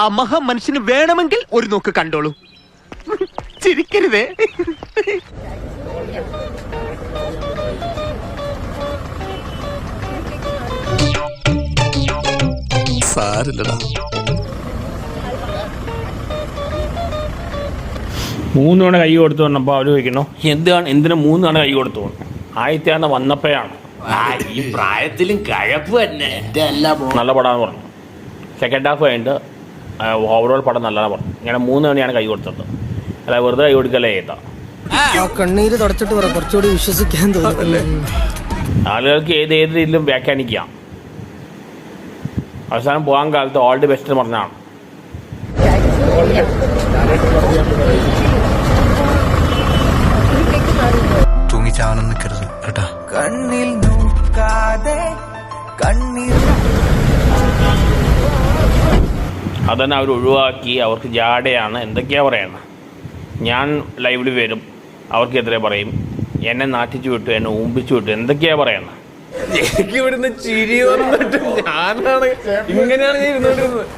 ആ മഹാ മനുഷ്യന് വേണമെങ്കിൽ ഒരു നോക്ക് കണ്ടോളൂ. ചിരിക്കരുതേ. സാരില്ലടാ. മൂന്ന് തവണ കൈ കൊടുത്തു വന്നപ്പോൾ അവർ ചോദിക്കണോ എന്താണ് എന്തിനാ മൂന്ന് തവണ കൈ കൊടുത്തു? ആദ്യത്തെ ആണ് വന്നപ്പോഴാണ്. ആ ഈ പ്രായത്തിലും കഴപ്പ് തന്നെ. നല്ല പടാന്ന് പറഞ്ഞു. സെക്കൻഡ് ഹാഫ് കഴിഞ്ഞിട്ട് ഓവറോൾ പടം നല്ലതാണ് പറഞ്ഞു ഇങ്ങനെ മൂന്ന് മണിയാണ് കൈ കൊടുത്തത്. അല്ല വെറുതെ കൈ കൊടുക്കലേ ഏതാ കണ്ണീര് തുടച്ചിട്ട് പറ കുറച്ചുകൂടി വിശ്വസിക്കാൻ തോന്നുന്നു ആളുകൾക്ക് ഏത് ഏത് രീതിയിലും വ്യാഖ്യാനിക്കാം. അവസാനം പോകാൻ കാലത്ത് ഓൾ ദി ബെസ്റ്റ് എന്ന് പറഞ്ഞാണ് തൂങ്ങിച്ചാവണം നിൽക്കരുത് കേട്ടാ. കണ്ണിൽ നോക്കാതെ അതന്നെ അവർ ഒഴിവാക്കി അവർക്ക് ജാടയാണ് എന്തൊക്കെയാണ് പറയുന്നത് ഞാൻ ലൈവിൽ വരും അവർക്കെതിരെ പറയും. എന്നെ നാട്ടിച്ചു വിട്ടു എന്നെ ഊമ്പിച്ചു വിട്ടു. എന്തൊക്കെയാണ് പറയുന്നത് എനിക്ക് ഇവിടുന്ന് ചിരി വന്നിട്ട് ഞാനാണ് ഇങ്ങനെയാണ് ഞാൻ ഇരുന്നോണ്ടിരുന്നത്